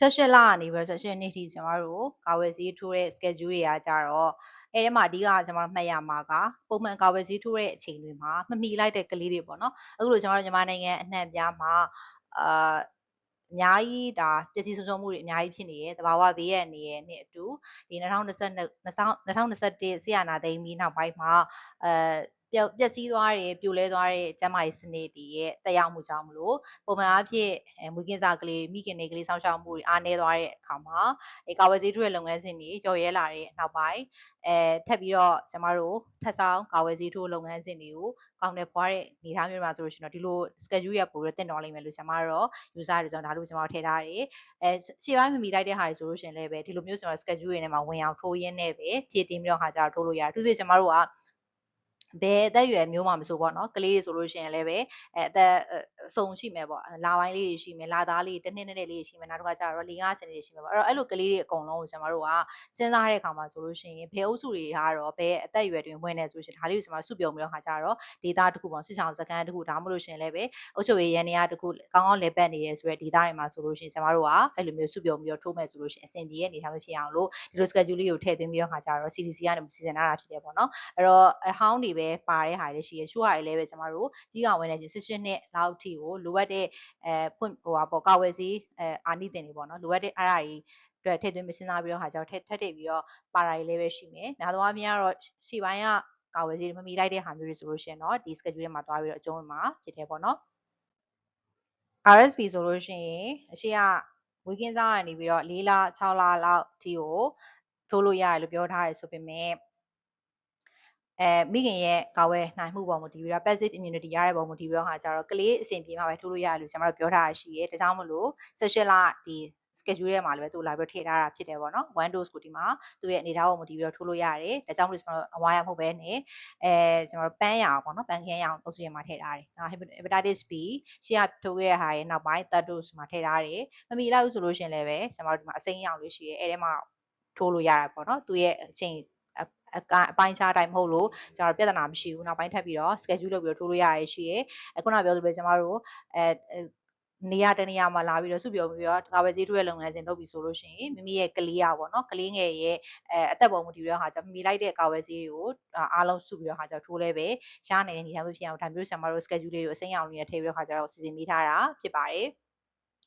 18လကနေပြီးတော့18နှစ်ထိကျွန်တော်တို့ကာဝယ်ဆေးထိုးတဲ့ schedule တွေကကြတော့အဲ့ဒီမှာအဓိကကျွန်တော်တို့မှတ်ရမှာကပုံမှန်ကာဝယ်ဆေးထိုးတဲ့အချိန်တွေမှာမမီလိုက်တဲ့ကလေးတွေပေါ့နော်အခုလိုကျွန်တော်တို့မြန်မာနိုင်ငံအနှံ့ပြားမှာအာအများကြီးဒါပျက်စီးဆုံးရှုံးမှုတွေအများကြီးဖြစ်နေရဲ့တဘာဝဘေးရန်နေရဲ့နဲ့အတူဒီ2022 2021ဆရာနာသိမ်းပြီးနောက်ပိုင်းမှာအဲ ပျက်ပျက်စီးသွားတဲ့ပြိုလဲသွားတဲ့ကျန်းမာရေးစနစ်တွေရဲ့တက်ရောက်မှုကြောင့်မလို့ပုံမှန်အားဖြင့်မွေးကင်းစားကလေးမိခင်တွေကလေးစောင့်ရှောက်မှုတွေအားနည်းသွားတဲ့အခါမှာအဲကာဝယ်ဆေးထိုးတဲ့လုပ်ငန်းစဉ်တွေကြော်ရဲလာတဲ့နောက်ပိုင်းအဲထပ်ပြီးတော့ကျမတို့ထပ်ဆောင်ကာဝယ်ဆေးထိုးလုပ်ငန်းစဉ်တွေကိုကောင်းတဲ့ဖွားတဲ့နေသားမျိုးမှာဆိုလို့ရှိရင်တော့ဒီလို schedule ရပို့ပြီးတင်တော်လိမ့်မယ်လို့ကျွန်မတို့ user တွေကျွန်တော်ဒါလို့ကျွန်တော်ထည့်ထားတယ်အဲရှေ့ပိုင်းမမီလိုက်တဲ့ဟာတွေဆိုလို့ရှိရင်လည်းပဲဒီလိုမျိုးကျွန်တော် schedule တွေနဲ့မှာဝင်အောင်ထိုးရင်းနဲ့ပဲဖြည့်တင်းပြီးတော့ခါကြတော့ထိုးလို့ရတယ်သူပြကျွန်မတို့က ဘယ်အသက်အရွယ်မျိုးမှမဆိုပေါ့နော်ကလေးတွေဆိုလို့ရှိရင်လည်းပဲအဲအသက် အစုံရှိမယ်ပေါ့လာပိုင်းလေးတွေရှိမယ်လာသားလေးတစ်နှစ်နှစ်လေးရှိမယ်နောက်တစ်ခါကျတော့၄၅ဆယ်လေးရှိမယ်ပေါ့အဲ့တော့အဲ့လိုကလေးတွေအကုန်လုံးကိုကျွန်တော်တို့ကစဉ်းစားတဲ့အခါမှာဆိုလို့ရှိရင်ဘယ်အုပ်စုတွေကတော့ဘယ်အသက်အရွယ်တွင်ဝင်နေဆိုလို့ရှိရင်ဒါလေးကိုကျွန်တော်စုပြုံပြီးတော့ခါကျတော့ data တစ်ခုပေါ့စစ်ဆောင်စကန်တစ်ခုဒါမှမဟုတ်လို့ရှိရင်လည်းပဲအုပ်ချုပ်ရေးရန်နေရာတစ်ခုကောင်းကောင်းလည်ပတ်နေရဲဆိုတဲ့ data တွေမှာဆိုလို့ရှိရင်ကျွန်တော်တို့ကအဲ့လိုမျိုးစုပြုံပြီးတော့ထိုးမယ်ဆိုလို့ရှိရင်အဆင်ပြေတဲ့အနေအထားမျိုးဖြစ်အောင်လို့ဒီလို schedule လေးကိုထည့်သွင်းပြီးတော့ခါကျတော့ CCC ကနေစီစဉ်ထားတာဖြစ်တယ်ပေါ့နော်အဲ့တော့အဟောင်းတွေပဲပါတဲ့ဟာတွေရှိရရှုဟာတွေလည်းပဲကျမတို့ကြီးကောင်ဝင်နေချင်း16နှစ်လောက်ထိကိုလိုအပ်တဲ့အဲဖွင့်ဟိုပါပေါ့ကာဝယ်စီအဲအာနိသင်တွေပေါ့နော်လိုအပ်တဲ့အားအရာကြီးအတွက်ထည့်သွင်းမစဉ်းစားပြီးတော့ဟာကြောင့်ထည့်ထည့်ပြီးတော့ပါတာတွေလည်းပဲရှိမယ်။များသောအားဖြင့်ကတော့ရှေ့ပိုင်းကကာဝယ်စီမမီလိုက်တဲ့ဟာမျိုးတွေဆိုလို့ရှိရင်တော့ဒီ schedule ထဲမှာသွားပြီးတော့အကျုံးဝင်မှာဖြစ်တယ်ပေါ့နော်။ RSP ဆိုလို့ရှိရင်အရှိကဝီကင်းစားကနေပြီးတော့၄လ6လလောက်အထိကိုထိုးလို့ရတယ်လို့ပြောထားတယ်ဆိုပေမဲ့ အဲမိခင်ရဲ့ကာဝယ်နိုင်မှုပေါ်မူတည်ပြီးတော့ passive immunity ရတဲ့ပုံမူတည်ပြီးတော့ဟာကြတော့ကလေးအဆင်ပြေမှပဲထိုးလို့ရတယ်လို့ကျွန်တော်တို့ပြောထားတာရှိရဲဒါကြောင့်မလို့ social လဒီ schedule ထဲမှာလည်းပဲသူလာပြီးထည့်ထားတာဖြစ်တယ်ပေါ့နော် one dose ကိုဒီမှာသူ့ရဲ့အနေထားပေါ်မူတည်ပြီးတော့ထိုးလို့ရတယ်ဒါကြောင့်မလို့ကျွန်တော်တို့အဝါရမဟုတ်ပဲနဲ့အဲကျွန်တော်တို့ပန်းရအောင်ပေါ့နော်ပန်းခင်းရအောင်အုပ်စုရမှာထည့်ထားတယ်နော် hepatitis B ရှေ့ကထိုးခဲ့တဲ့ဟာရဲ့နောက်ပိုင်း third dose မှာထည့်ထားတယ်မမီလိုက်ဘူးဆိုလို့ရှင်လည်းပဲကျွန်တော်တို့ဒီမှာအစိမ်းရောင်လေးရှိရဲအဲ့ထဲမှာထိုးလို့ရတာပေါ့နော်သူရဲ့အချိန် အကအပိုင်းခြားတိုင်းမဟုတ်လို့ကျွန်တော်ပြဿနာမရှိဘူးနောက်ပိုင်းထပ်ပြီးတော့ schedule လုပ်ပြီးတော့ထိုးလို့ရရရှိရအခုနပြောသလိုပဲကျွန်တော်တို့အဲနေရာတနေရာမှာလာပြီးတော့စုပြုံပြီးတော့ကာဝယ်ဆေးထိုးတဲ့လုပ်ငန်းစဉ်လုပ်ပြီးဆိုလို့ရှိရင်မိမိရဲ့ကလေးရပေါ့နော်ကလေးငယ်ရဲ့အဲအသက်ပေါ်မူတည်ပြီးတော့ဟာကြောင့်မိမိလိုက်တဲ့ကာဝယ်ဆေးတွေကိုအားလုံးစုပြီးတော့ဟာကြောင့်ထိုးလဲပဲရှားနေတဲ့နေရာမျိုးဖြစ်အောင်ဒါမျိုးဆံမတို့ schedule လေးကိုအစိမ်းအောင်လေးနဲ့ထည့်ပြီးတော့ဟာကြောင့်စီစဉ်မိထားတာဖြစ်ပါတယ်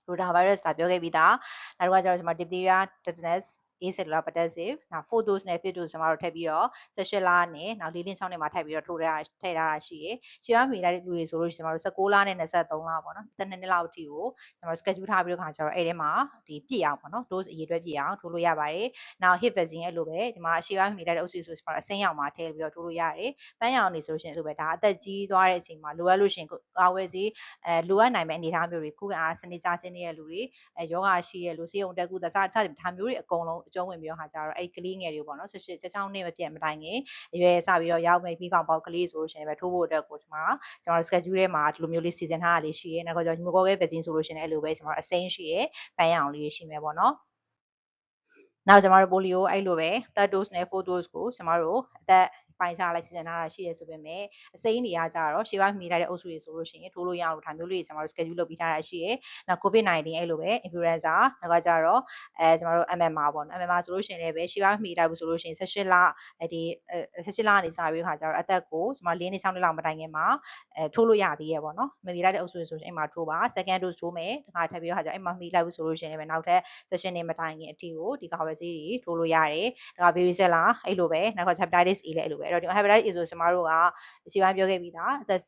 ရိုတာဗိုင်းရပ်စ်ဒါပြောခဲ့ပြီးသားနောက်တစ်ခါကျတော့ကျွန်တော် diphtheria tetanus acellular pertussis နောက်4 dose နဲ့5 dose ကျွန်တော်တို့ထည့်ပြီးတော့16လနဲ့နောက်4လ6နဲ့မှာထည့်ပြီးတော့ထိုးထားထည့်ထားတာရှိရယ်ရှင်းမမိလိုက်တဲ့လူတွေဆိုလို့ကျွန်တော်တို့16လနဲ့23လပေါ့နော်တစ်နှစ်နှစ်လောက်အထိကိုကျွန်တော်တို့ schedule ထားပြီးတော့ခါကျတော့အဲ့ထဲမှာဒီပြည့်အောင်ပေါ့နော် dose အရေးအတွက်ပြည့်အောင်ထိုးလို့ရပါတယ်နောက် hip vaccine အဲ့လိုပဲဒီမှာရှင်းမမိလိုက်တဲ့အုပ်စုဆိုကျွန်တော်အစိမ်းရောင်မှာထည့်ပြီးတော့ထိုးလို့ရတယ်ပန်းရောင်နေဆိုရှင်အဲ့လိုပဲဒါအသက်ကြီးသွားတဲ့အချိန်မှာလိုအပ်လို့ရှင်ကာဝယ်စီအဲလိုအပ်နိုင်မဲ့အနေအထားမျိုးတွေခုခံအားစနစ်ကြဆင်းနေတဲ့လူတွေအဲယောဂရှိရဲ့လူစေုံတက်ကူတစားစတဲ့ဒါမျိုးတွေအကုန်လုံးအကျုံးဝင်ပြီးတော့ဟာကြတော့အဲ့ကလေးငယ်တွေပေါ့နော်16 16နှစ်မပြည့်မတိုင်ခင်အရွယ်စပြီးတော့ရောက်မယ်ပြီးကောင်ပေါက်ကလေးဆိုလို့ရှိရင်ပဲထိုးဖို့အတွက်ကိုဒီမှာကျွန်တော် schedule ထဲမှာဒီလိုမျိုးလေးစီစဉ်ထားတာလေးရှိရဲနောက်ကကျွန်တော် hemoglobin vaccine ဆိုလို့ရှိရင်အဲ့လိုပဲကျွန်တော်အစိမ်းရှိရဲပန်းရအောင်လေးရှိမယ်ပေါ့နော်နောက်ကျွန်တော်တို့ပိုလီယိုအဲ့လိုပဲ third dose နဲ့ fourth dose ကိုကျွန်တော်တို့အသက် ပိုင်းခြားလိုက်စီစဉ်ထားတာရှိရဲဆိုပေမဲ့အစိမ်းနေရကြတော့ရှေ့ပိုင်းမိလိုက်တဲ့အုပ်စုတွေဆိုလို့ရှိရင်ထိုးလို့ရအောင်ဒါမျိုးလေးကျွန်တော်တို့ schedule လုပ်ပြီးထားတာရှိရဲနောက် covid-19 အဲ့လိုပဲ influenza နောက်ကကြတော့အဲကျွန်တော်တို့ MMR ပေါ့နော် MMR ဆိုလို့ရှိရင်လည်းပဲရှေ့ပိုင်းမိလိုက်ဘူးဆိုလို့ရှိရင်18လဒီ18လကနေစပြီးခါကြတော့အသက်ကိုကျွန်တော်၄နှစ်6နှစ်လောက်မတိုင်ခင်မှာအဲထိုးလို့ရသေးရဲ့ပေါ့နော်မမိလိုက်တဲ့အုပ်စုတွေဆိုရင်အဲ့မှာထိုးပါ second dose ထိုးမယ်တခါထပ်ပြီးတော့ခါကြအဲ့မှာမိလိုက်ဘူးဆိုလို့ရှိရင်လည်းနောက်ထပ် session နေမတိုင်ခင်အထိကိုဒီကာဝယ်ဆေးတွေထိုးလို့ရတယ်ဒါက baby cell လားအဲ့လိုပဲနောက်က hepatitis A လည်းအဲ့လိုပဲအဲ့တော့ဒီ hepatitis A ဆိုကျွန်တော်တို့ကရှေ့ပိုင်းပြောခဲ့ပြီးသားအသက်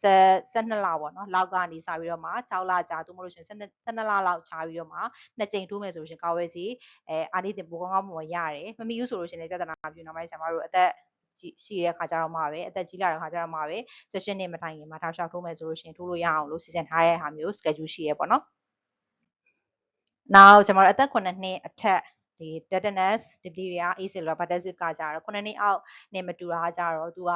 12လပေါ့နော်လောက်ကနေစပြီးတော့မှ6လကြာသို့မဟုတ်လို့ရှင်12လလောက်ခြားပြီးတော့မှနှစ်ကြိမ်ထိုးမယ်ဆိုလို့ရှင်ကာဝယ်ဆေးအဲအာနိသင်ပိုကောင်းကောင်းမွန်ရတယ်မမီဘူးဆိုလို့ရှင်လည်းပြဿနာပြုနောက်ပိုင်းကျွန်တော်တို့အသက်ရှိတဲ့ခါကျတော့မှပဲအသက်ကြီးလာတဲ့ခါကျတော့မှပဲ session နဲ့မတိုင်ခင်မှာထောက်လျှောက်ထိုးမယ်ဆိုလို့ရှင်ထိုးလို့ရအောင်လို့စီစဉ်ထားတဲ့ဟာမျိုး schedule ရှိရဲပေါ့နော်နောက်ကျွန်တော်တို့အသက်9နှစ်အထက် ဒီ tetanus diphtheria acellular pertussis ကကြတော့9နှစ်အောက်နဲ့မတူတာကြတော့သူက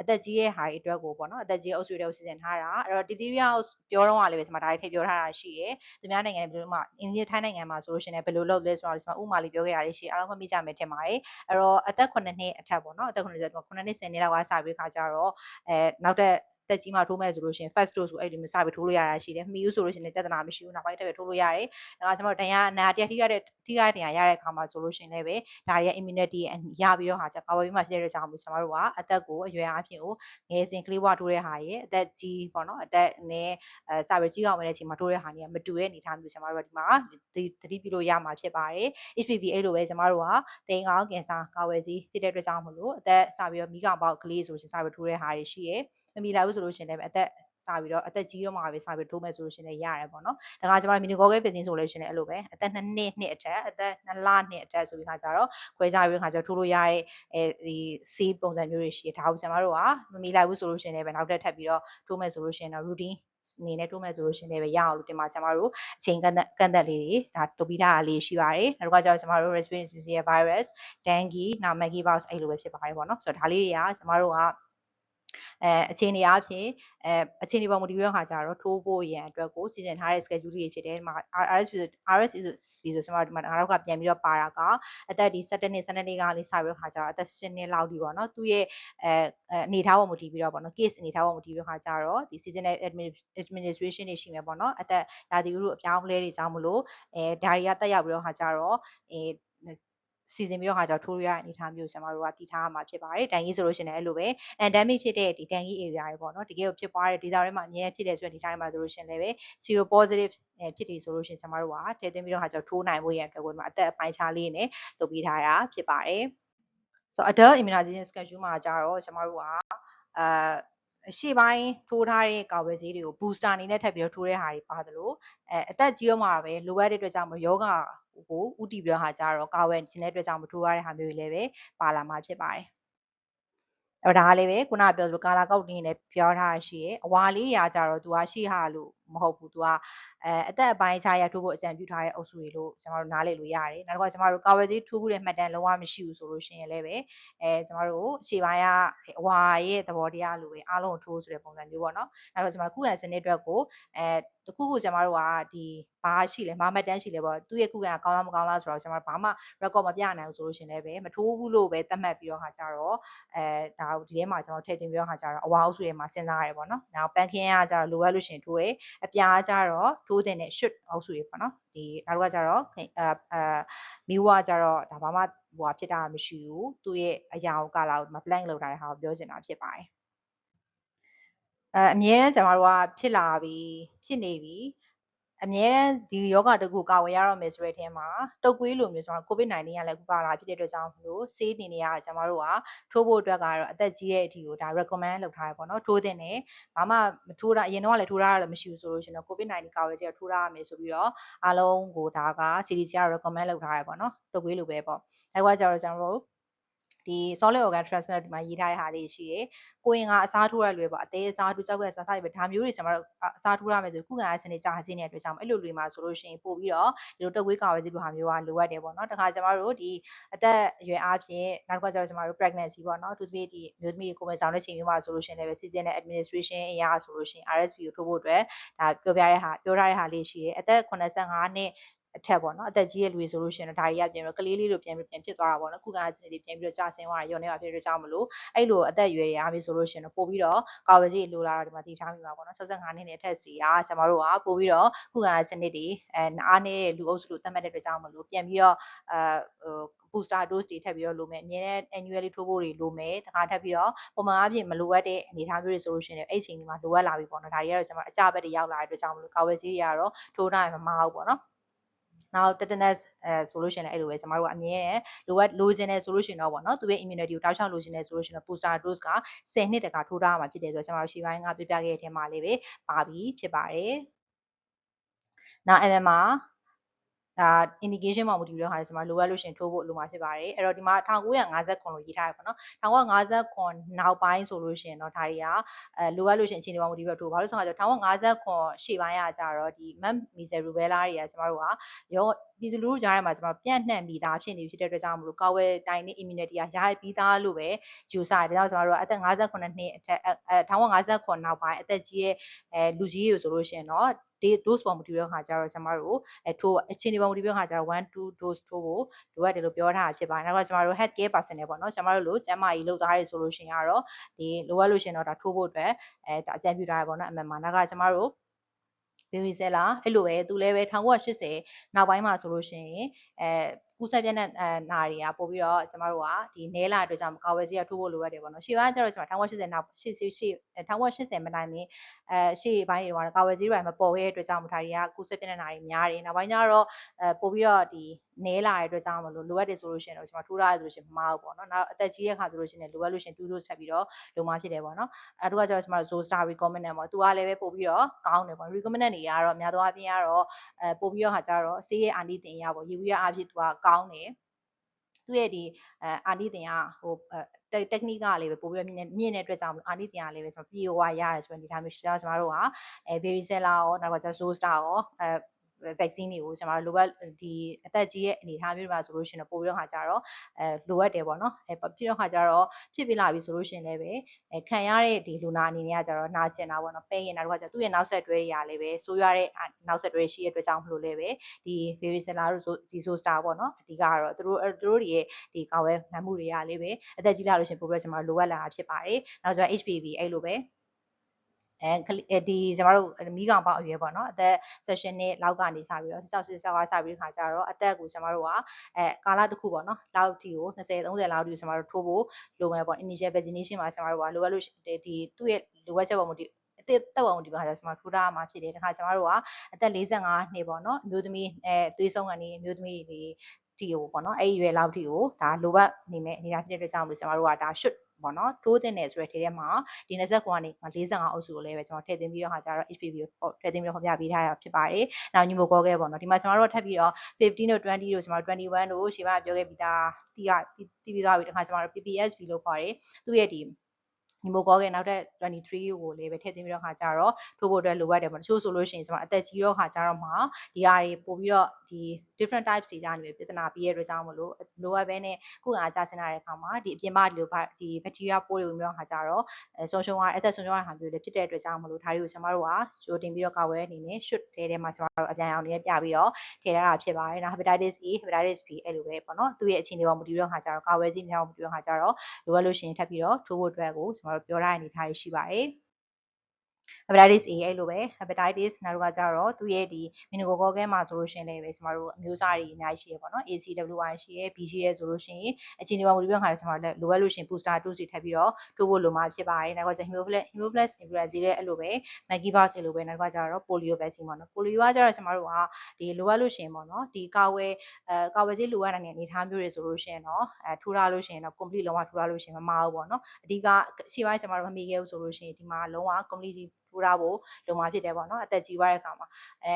အသက်ကြီးရဲ့ဟာတွေအတွက်ကိုပေါ့နော်အသက်ကြီးအုပ်စုတွေကိုစီစဉ်ထားတာအဲ့တော့ diphtheria ပြောတော့ကလည်းပဲဒီမှာဒါတွေထည့်ပြောထားတာရှိရယ်သူများနိုင်ငံတွေဘယ်လိုမှအိန္ဒိယထိုင်းနိုင်ငံမှာဆိုလို့ရှိရင်ဘယ်လိုလုပ်လဲဆိုတော့ဒီမှာဥမာလေးပြောခဲ့တာလေးရှိအားလုံးမှတ်မိကြမယ်ထင်ပါတယ်အဲ့တော့အသက်9နှစ်အထက်ပေါ့နော်အသက်9နှစ်9နှစ်10နှစ်လောက်ကစပြီးခါကြတော့အဲနောက်တဲ့ တက်ကြီးမှထိုးမဲ့ဆိုလို့ရှိရင် first dose ကိုအဲ့ဒီမျိုးစပြီးထိုးလို့ရတာရှိတယ်မီယူဆိုလို့ရှိရင်လည်းပြဿနာမရှိဘူးနောက်ပိုင်းတက်ပြီးထိုးလို့ရတယ်ဒါကကျွန်တော်တို့ဒဏ်ရာနာတရားထိရတဲ့ထိရတဲ့နေရာရတဲ့အခါမှာဆိုလို့ရှိရင်လည်းပဲဒါတွေက immunity ရပြီးတော့ဟာကျကာဝယ်ပြီးမှဖြစ်တဲ့ကြောင့်မို့ကျွန်တော်တို့ကအသက်ကိုအရွယ်အချင်းကိုငယ်စဉ်ကလေးဘဝထိုးတဲ့ဟာရဲ့အသက်ကြီးပေါ့နော်အသက်နဲ့အဲစပြီးကြီးအောင်မဲ့တဲ့အချိန်မှာထိုးတဲ့ဟာတွေကမတူတဲ့အနေအထားမျိုးကျွန်တော်တို့ကဒီမှာသတိပြုလို့ရမှာဖြစ်ပါတယ် HPV အဲ့လိုပဲကျွန်တော်တို့ကတိမ်ကောင်းကင်ဆာကာဝယ်ဆေးဖြစ်တဲ့အတွက်ကြောင့်မလို့အသက်စပြီးတော့မိကောင်ပေါက်ကလေးဆိုရှင်စပြီးထိုးတဲ့ဟာတွေရှိရယ် မမီလာဘူးဆိုလို့ရှင်လည်းအသက်စပြီးတော့အသက်ကြီးတော့မှပဲစပြီးထိုးမယ်ဆိုလို့ရှင်လည်းရတယ်ပေါ့နော်ဒါကကျွန်တော်မီနီဂောဂဲပင်စင်းဆိုလို့ရှင်လည်းအဲ့လိုပဲအသက်2နှစ်နှစ်အထက်အသက်2လနှစ်အထက်ဆိုပြီးခါကြတော့ခွဲခြားပြီးခါကျတော့ထိုးလို့ရတဲ့အဲဒီဆေးပုံစံမျိုးတွေရှိတယ်ဒါကိုကျွန်တော်တို့ကမမီလာဘူးဆိုလို့ရှင်လည်းပဲနောက်တက်ထပ်ပြီးတော့ထိုးမယ်ဆိုလို့ရှင်တော့ routine အနေနဲ့တိုးမဲ့ဆိုလို့ရှင်လည်းပဲရအောင်လို့တင်ပါကျွန်တော်တို့အချိန်ကန့်သတ်ကန့်သတ်လေးတွေဒါတုတ်ပြီးသားလေးရှိပါတယ်နောက်ကကျတော့ကျွန်တော်တို့ respiratory syncytial virus dengue နောက် monkeypox အဲ့လိုပဲဖြစ်ပါတယ်ပေါ့နော်ဆိုတော့ဒါလေးတွေကကျွန်တော်တို့က အဲအခြေအနေအဖြစ်အဲအခြေအနေပေါ်မူတည်ပြီးတော့ခါကြတော့ထိုးဖို့ရန်အတွက်ကိုစီစဉ်ထားတဲ့ schedule တွေဖြစ်တယ်ဒီမှာ RS RS ဆိုဆိုကျွန်တော်ဒီမှာငါတို့ကပြန်ပြီးတော့ပါတာကအသက်ဒီ17နှစ်12နှစ်ကနေစပြီးတော့ခါကြတော့အသက်10နှစ်လောက်ဒီပေါ့နော်သူ့ရဲ့အဲအနေထားပေါ်မူတည်ပြီးတော့ပေါ့နော် case အနေထားပေါ်မူတည်ပြီးတော့ခါကြတော့ဒီ seasonal administration တွေရှိမယ်ပေါ့နော်အသက်ရာသီဥတုအပြောင်းအလဲတွေကြောင့်မလို့အဲဒါတွေကတက်ရောက်ပြီးတော့ခါကြတော့အဲ စီစဉ်ပြီးတော့ခါကျတော့ထိုးရတဲ့အနေအထားမျိုးကျွန်တော်တို့ကတည်ထားရမှာဖြစ်ပါတယ်။တန်ကြီးဆိုလို့ရှိရင်လည်းအဲ့လိုပဲ endemic ဖြစ်တဲ့ဒီတန်ကြီး area တွေပေါ့နော်တကယ်ကိုဖြစ်ပွားတဲ့ဒေသတွေမှာအများကြီးဖြစ်တဲ့ဆိုတဲ့ဒီတိုင်းမှာဆိုလို့ရှိရင်လည်းပဲ zero positive ဖြစ်တယ်ဆိုလို့ရှိရင်ကျွန်တော်တို့ကထည့်သွင်းပြီးတော့ခါကျတော့ထိုးနိုင်ဖို့ရအတွက်ကိုဒီမှာအသက်အပိုင်းခြားလေးနဲ့လုပ်ပေးထားတာဖြစ်ပါတယ်။ so adult immunization schedule မှာကြတော့ကျွန်တော်တို့ကအာ အရှိပိုင်းထိုးထားတဲ့ကာဝယ်ဆေးတွေကို booster အနေနဲ့ထပ်ပြီးတော့ထိုးတဲ့ဟာတွေပါသလိုအဲအသက်ကြီးရောမှာပဲလိုအပ်တဲ့အတွက်ကြောင့်မယောဂကိုဥတီပြီးတော့ဟာကြတော့ကာဝယ်ခြင်းတဲ့အတွက်ကြောင့်မထိုးရတဲ့ဟာမျိုးတွေလည်းပဲပါလာမှာဖြစ်ပါတယ်အဲ့ဒါကလည်းပဲခုနကပြောသလိုကာလာကောက်တင်းနဲ့ပြောထားတာရှိရဲ့အဝါလေးရာကြတော့သူကရှိဟာလို့မဟုတ်ဘူးသူကအဲအသက်အပိုင်းခြားရထိုးဖို့အကြံပြုထားတဲ့အုပ်စုတွေလို့ကျွန်တော်တို့နားလည်လို့ရတယ်နောက်တစ်ခါကျွန်တော်တို့ကာဝယ်ဆေးထိုးဖို့တဲ့မှတ်တမ်းလုံးဝမရှိဘူးဆိုလို့ရှိရင်လည်းပဲအဲကျွန်တော်တို့ရှေ့ပိုင်းကအဝါရဲ့သဘောတရားလိုပဲအားလုံးကိုထိုးဆိုတဲ့ပုံစံမျိုးပေါ့နော်နောက်တော့ကျွန်တော်ခုခံစနစ်အတွက်ကိုအဲတခုခုကျွန်တော်တို့ကဒီဘာရှိလဲဘာမှတ်တမ်းရှိလဲပေါ့သူ့ရဲ့ခုခံကောင်းလားမကောင်းလားဆိုတော့ကျွန်တော်ဘာမှ record မပြနိုင်ဘူးဆိုလို့ရှင်လည်းပဲမထိုးဘူးလို့ပဲသတ်မှတ်ပြီးတော့ခါကြတော့အဲဒါဒီထဲမှာကျွန်တော်ထည့်သွင်းပြီးတော့ခါကြတော့အဝါအုပ်စုတွေမှာစဉ်းစားရတယ်ပေါ့နော်နောက်ပန်းခင်းကကြတော့လိုအပ်လို့ရှင်ထိုးတယ်အပြားကြတော့ထိုးတဲ့နဲ့ shoot အုပ်စုတွေပေါ့နော်ဒီနောက်တစ်ခါကြတော့အဲအဲမီဝါကြတော့ဒါဘာမှဟိုဖြစ်တာမရှိဘူးသူ့ရဲ့အရာကိုကလာမ blank လောက်တာတဲ့ဟာကိုပြောချင်တာဖြစ်ပါတယ်အဲအမြဲတမ်းကျွန်တော်တို့ကဖြစ်လာပြီးဖြစ်နေပြီး အမြဲတမ်းဒီယောဂတကူကာဝယ်ရတော့မယ်ဆိုတဲ့အထဲမှာတုတ်ကွေးလိုမျိုးကျွန်တော် COVID-19 ကလည်းအခုပါလာဖြစ်တဲ့အတွက်ကြောင့်မလို့ဆေးနေနေရကျွန်တော်တို့ကထိုးဖို့အတွက်ကတော့အသက်ကြီးတဲ့အထိကိုဒါ recommend လုပ်ထားရပေါ့နော်ထိုးတဲ့နဲ့ဘာမှမထိုးတာအရင်တော့လည်းထိုးထားရလည်းမရှိဘူးဆိုလို့ရှင်တော့ COVID-19 ကာဝယ်ဆေးထိုးထားရမယ်ဆိုပြီးတော့အားလုံးကိုဒါက CDC က recommend လုပ်ထားရပေါ့နော်တုတ်ကွေးလိုပဲပေါ့အဲကကြတော့ကျွန်တော်တို့ ဒီ solid organ transplant ဒီမှာရေးထားတဲ့ဟာလေးရှိတယ်ကိုရင်ကအစားထိုးရလွယ်ပေါ့အသေးအစားထိုးကြောက်ကစားစားရပဲဒါမျိုးတွေကျွန်တော်တို့အစားထိုးရမယ်ဆိုခုခံအားစနစ်ကြာခြင်းတဲ့အတွက်ကြောင့်အဲ့လိုတွေမှာဆိုလို့ရှိရင်ပို့ပြီးတော့ဒီလိုတက်ဝေးကာဝယ်ခြင်းလိုဟာမျိုးကလိုအပ်တယ်ပေါ့နော်တခါကျွန်တော်တို့ဒီအသက်အရွယ်အားဖြင့်နောက်တစ်ခါကျတော့ကျွန်တော်တို့ pregnancy ပေါ့နော်သူစပေးဒီမျိုးသမီးကိုယ်မဆောင်တဲ့ချိန်မျိုးမှာဆိုလို့ရှိရင်လည်း season administration အရာဆိုလို့ရှိရင် RSV ကိုထိုးဖို့အတွက်ဒါပြောပြတဲ့ဟာပြောထားတဲ့ဟာလေးရှိတယ်အသက်85နှစ် အထက်ပေါ့နော်အသက်ကြီးရဲ့လူတွေဆိုလို့ရှိရင်တော့ဒါတွေကပြန်ပြီးကလေးလေးလိုပြန်ပြီးပြန်ဖြစ်သွားတာပေါ့နော်ခုခံစနစ်တွေပြန်ပြီးတော့ကြာဆင်းသွားတာရောနေပါဖြစ်တဲ့ကြောင့်မလို့အဲ့လိုအသက်အရွယ်တွေအားပြီးဆိုလို့ရှိရင်တော့ပို့ပြီးတော့ကာဝယ်ဆေးလိုလာတော့ဒီမှာတည်ထားမိပါပေါ့နော်65နှစ်နဲ့အထက်စီကကျွန်တော်တို့ကပို့ပြီးတော့ခုခံစနစ်တွေအဲအားနေတဲ့လူအုပ်စုလို့သတ်မှတ်တဲ့အတွက်ကြောင့်မလို့ပြန်ပြီးတော့အဲဟို booster dose တွေထပ်ပြီးတော့လိုမယ်အများနဲ့ annually ထိုးဖို့တွေလိုမယ်တခါထပ်ပြီးတော့ပုံမှန်အပြင်မလိုအပ်တဲ့အနေအထားမျိုးတွေဆိုလို့ရှိရင်အဲ့ချိန်ဒီမှာလိုအပ်လာပြီပေါ့နော်ဒါတွေကတော့ကျွန်တော်အကြဘက်တွေရောက်လာတဲ့အတွက်ကြောင့်မလို့ကာဝယ်ဆေးတွေကတော့ထိုးထားရင်မမဟုတ်ပေါ့နော် နောက် tetanus အဲဆိုလို့ရှိရင်လည်းအဲ့လိုပဲကျမတို့ကအမြဲတမ်းလိုအပ်လိုချင်တယ်ဆိုလို့ရှိရင်တော့ဗောနော်သူရဲ့ immunity ကိုတောက်လျှောက်လိုချင်တယ်ဆိုလို့ရှိရင်တော့ booster dose က10နှစ်တခါထိုးထားရမှာဖြစ်တယ်ဆိုတော့ကျမတို့ရှေ့ပိုင်းကပြပြခဲ့တဲ့အထက်မှာလေးပဲပါပြီးဖြစ်ပါတယ်နောက် MMR ဒါ indication မှာမူတည်ပြီးတော့ဟာကျွန်တော်လိုအပ်လို့ရှင်ထိုးဖို့လိုမှာဖြစ်ပါတယ်အဲ့တော့ဒီမှာ1950လို့ရေးထားရပါတော့1950နောက်ပိုင်းဆိုလို့ရှင်တော့ဒါတွေကအဲလိုအပ်လို့ရှင်အချိန်တွေမှာမူတည်ပြီးတော့ထိုးဘာလို့ဆိုတော့1950ရှေ့ပိုင်းကကြတော့ဒီ mem measles rubella တွေကကျွန်တော်တို့ကရောပြည်သူလူထုကြားထဲမှာကျွန်တော်ပြန့်နှံ့ပြီးသားဖြစ်နေဖြစ်တဲ့အတွက်ကြောင့်မလို့ကာဝယ်တိုင်နဲ့ immunity ကရရပြီးသားလို့ပဲယူဆတယ်ဒါကြောင့်ကျွန်တော်တို့အသက်58နှစ်အထက်အဲ1959နောက်ပိုင်းအသက်ကြီးရဲ့အဲလူကြီးတွေဆိုလို့ရှင်တော့ဒီ dose ပေါ်မူတည်တဲ့ခါကျတော့ကျမတို့အဲထိုးအချိန်ဒီပေါ်မူတည်တဲ့ခါကျတော့1 2 dose ထိုးဖို့လိုအပ်တယ်လို့ပြောထားတာဖြစ်ပါတယ်နောက်ကကျမတို့ health care personnel ပေါ့နော်ကျမတို့လိုကျန်းမာရေးလုပ်သားတွေဆိုလို့ရှိရင်ကတော့ဒီလိုအပ်လို့ရှိရင်တော့ဒါထိုးဖို့အတွက်အဲဒါအကြံပြုထားရပေါ့နော်အမှန်မှာနောက်ကကျမတို့ baby seller အဲ့လိုပဲသူလည်းပဲ1980နောက်ပိုင်းမှာဆိုလို့ရှိရင်အဲ ကူးစက်ပြန့်တဲ့အဲနာတွေကပို့ပြီးတော့ကျမတို့ကဒီနဲလာအတွက်ကြောင့်ကာဝယ်ဆေးကထိုးဖို့လိုအပ်တယ်ပေါ့နော်ရှေ့ပိုင်းကျတော့ကျွန်တော်1980နောက်ရှေ့ရှေ့ရှေ့1980မတိုင်မီအဲရှေ့ပိုင်းတွေတော့ကာဝယ်ဆေးတွေမပေါ်ခဲ့တဲ့အတွက်ကြောင့်မထားတွေကကူးစက်ပြန့်တဲ့နာတွေများတယ်နောက်ပိုင်းကျတော့အဲပို့ပြီးတော့ဒီနဲလာတဲ့အတွက်ကြောင့်မလို့လိုအပ်တယ်ဆိုလို့ရှိရင်တော့ကျွန်တော်ထိုးထားရဆိုလို့ရှိရင်မမဟုတ်ပေါ့နော်နောက်အသက်ကြီးတဲ့ခါဆိုလို့ရှိရင်လိုအပ်လို့ရှိရင်2 dose ဆက်ပြီးတော့လုံမဖြစ်တယ်ပေါ့နော်အဲတို့ကကျတော့ကျွန်တော် Zostar recommended ပေါ့သူကလည်းပဲပို့ပြီးတော့ကောင်းတယ်ပေါ့ recommended တွေကတော့အများသောအားဖြင့်ကတော့အဲပို့ပြီးတော့ခါကျတော့ဆေးရဲ့အာနိသင်ရပေါ့ရေဘူးရအားဖြင့်သူကကောင်းတယ်သူ့ရဲ့ဒီအဲအာနိသင်ကဟို technique ကလေးပဲပို့ပြီးတော့မြင့်မြင့်တဲ့အတွက်ကြောင့်အာနိသင်ကလေးပဲကျွန်တော် POA ရတယ်ဆိုရင်ဒီထားမျိုးရှိတာကျွန်တော်တို့ကအဲ varicella ရောနောက်ကကျ Zostar ရောအဲ vaccine တွေကိုကျွန်တော်တို့လိုအပ်ဒီအသက်ကြီးရဲ့အနေအထားမျိုးမှာဆိုလို့ရှိရင်ပို့ပြီးတော့ခါကြတော့အဲလိုအပ်တယ်ပေါ့နော်အဲပြီးတော့ခါကြတော့ဖြစ်ပြီးလာပြီဆိုလို့ရှိရင်လည်းပဲအဲခံရတဲ့ဒီလူနာအနေနဲ့ကကြတော့နာကျင်တာပေါ့နော်ပိန်ရင်နောက်တစ်ခါကျသူ့ရဲ့နောက်ဆက်တွဲတွေကလည်းပဲဆိုးရွားတဲ့နောက်ဆက်တွဲရှိတဲ့အတွက်ကြောင့်မလို့လည်းပဲဒီ varicella တို့ဒီ zoster ပေါ့နော်အဓိကကတော့သူတို့သူတို့တွေရဲ့ဒီကာဝယ်နိုင်မှုတွေကလည်းပဲအသက်ကြီးလာလို့ရှိရင်ပို့ပြီးတော့ကျွန်တော်လိုအပ်လာတာဖြစ်ပါတယ်နောက်ကျတော့ HPV အဲ့လိုပဲ အဲဒီကျမတို့မိကောင်ပေါက်အရွယ်ပေါ့နော်အသက် session နဲ့လောက်ကနေစပြီးတော့16 16ကစပြီးခါကြတော့အသက်ကိုကျမတို့ကအဲကာလတစ်ခုပေါ့နော်လောက်တီကို20 30လောက်တီကိုကျမတို့ထိုးဖို့လိုမယ်ပေါ့ initial vaccination မှာကျမတို့ကလိုအပ်လို့ဒီသူ့ရဲ့လိုအပ်ချက်ပေါ်မှာဒီအသက်တက်အောင်ဒီမှာကျမထိုးထားမှာဖြစ်တယ်တခါကျမတို့ကအသက်45နှစ်ပေါ့နော်အမျိုးသမီးအဲသွေးဆုံးကနေအမျိုးသမီးတွေတီကိုပေါ့နော်အဲ့ဒီရွယ်လောက်တီကိုဒါလိုအပ်နေမဲ့အနေအထားဖြစ်တဲ့အတွက်ကြောင့်မလို့ကျမတို့ကဒါ should ပေါ့နော်တိုးတင်တယ်ဆိုတဲ့ထဲထဲမှာဒီ29ကနေ45အုပ်စုကိုလည်းပဲကျွန်တော်ထည့်သွင်းပြီးတော့ဟာကျတော့ HPV ကိုထည့်သွင်းပြီးတော့ဖော်ပြပေးထားရဖြစ်ပါတယ်။နောက်ညီမိုကောခဲ့ပေါ့နော်ဒီမှာကျွန်တော်တို့ထပ်ပြီးတော့15တို့20တို့ကျွန်တော်တို့21တို့ရှေ့မှာပြောခဲ့ပြီးသားတီးကတီးပြီးသားပြီတခါကျွန်တော်တို့ PPSB လို့ခေါ်တယ်သူ့ရဲ့ဒီညီမိုကောခဲ့နောက်ထပ်23ကိုလည်းပဲထည့်သွင်းပြီးတော့ခါကြတော့ထိုးဖို့အတွက်လိုအပ်တယ်ပေါ့တချို့ဆိုလို့ရှိရင်ကျွန်တော်အသက်ကြီးတော့ခါကြတော့မှဒီဟာတွေပို့ပြီးတော့ဒီ different types တွေကြားနေပြဿနာပြီးရတဲ့အတွက်ကြောင့်မလို့လိုအပ်ပဲနဲ့ခုအားကြဆင်းလာတဲ့အခါမှာဒီအပြင်မှာဒီလိုဒီ bacteria ပိုးတွေဝင်ပြီးတော့ခါကြတော့အဲဆုံးရှုံးရအသက်ဆုံးရှုံးရတာမျိုးတွေဖြစ်တဲ့အတွက်ကြောင့်မလို့ဒါတွေကိုကျွန်တော်တို့ကကြိုတင်ပြီးတော့ကာဝယ်အနေနဲ့ shoot ထဲထဲမှာကျွန်တော်တို့အပြန်အောင်နေပြပြီးတော့ထည့်ထားတာဖြစ်ပါတယ်နောက် hepatitis A hepatitis B အဲ့လိုပဲပေါ့နော်သူ့ရဲ့အခြေအနေပေါ်မူတည်ပြီးတော့ခါကြတော့ကာဝယ်စီနေအောင်မူတည်ပြီးတော့ခါကြတော့လိုအပ်လို့ရှိရင်ထပ်ပြီးတော့ထိုးဖို့အတွက်ကိုကျွန်တော်တို့ပြောထားတဲ့အနေအထားရှိပါတယ် hepatitis A အဲ့လိုပဲ hepatitis နောက်တစ်ခါကျတော့သူ့ရဲ့ဒီ meningococcal ခဲမှာဆိုလို့ရှိရင်လည်းပဲကျမတို့အမျိုးအစားတွေအများကြီးရှိရပေါ့နော် ACWY ရှိရ B ရှိရဆိုလို့ရှိရင်အချိန်ဒီမှာမူပြီးတော့ခါကျမတို့လိုအပ်လို့ရှိရင် booster dose တွေထပ်ပြီးတော့ထိုးဖို့လိုမှာဖြစ်ပါတယ်နောက်တစ်ခါကျ hemophilus hemophilus influenza ရဲ့အဲ့လိုပဲ monkeypox အဲ့လိုပဲနောက်တစ်ခါကျတော့ polio vaccine ပေါ့နော် polio ကကျတော့ကျမတို့ကဒီလိုအပ်လို့ရှိရင်ပေါ့နော်ဒီကာဝယ်အဲကာဝယ်ဆေးလိုအပ်တဲ့အနေအထားမျိုးတွေဆိုလို့ရှိရင်တော့အဲထိုးထားလို့ရှိရင်တော့ complete လုံးဝထိုးထားလို့ရှိရင်မမအောင်ပေါ့နော်အဓိကရှေ့ပိုင်းကျမတို့မမိခဲ့ဘူးဆိုလို့ရှိရင်ဒီမှာလုံးဝ complete ထိုးထားဖို့လုံမှာဖြစ်တယ်ပေါ့နော်အသက်ကြီးသွားတဲ့အခါမှာအဲ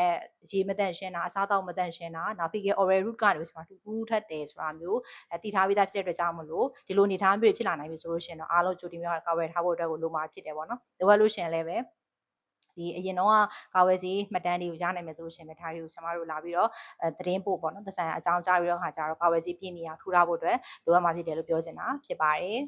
ရေမတန့်ရှင်းတာအစားအသောက်မတန့်ရှင်းတာနောက် fecal oral route ကနေဆိုမှတူကူးထက်တယ်ဆိုတာမျိုးအဲတည်ထားပြီးသားဖြစ်တဲ့အတွက်ကြောင့်မလို့ဒီလိုနေထားမျိုးဖြစ်လာနိုင်ပြီဆိုလို့ရှိရင်တော့အားလုံးကြိုတင်ပြီးတော့ကာဝယ်ထားဖို့အတွက်ကိုလုံမှာဖြစ်တယ်ပေါ့နော်လိုအပ်လို့ရှိရင်လည်းပဲဒီအရင်တော့ကာဝယ်စီမှတ်တမ်းတွေကိုရနိုင်မယ်ဆိုလို့ရှိရင်လည်းဒါတွေကိုကျွန်တော်တို့လာပြီးတော့အဲသတင်းပို့ပေါ့နော်သက်ဆိုင်ရာအကြောင်းကြားပြီးတော့ခါကြတော့ကာဝယ်စီပြည့်မီအောင်ထူထားဖို့အတွက်လိုအပ်မှာဖြစ်တယ်လို့ပြောချင်တာဖြစ်ပါတယ်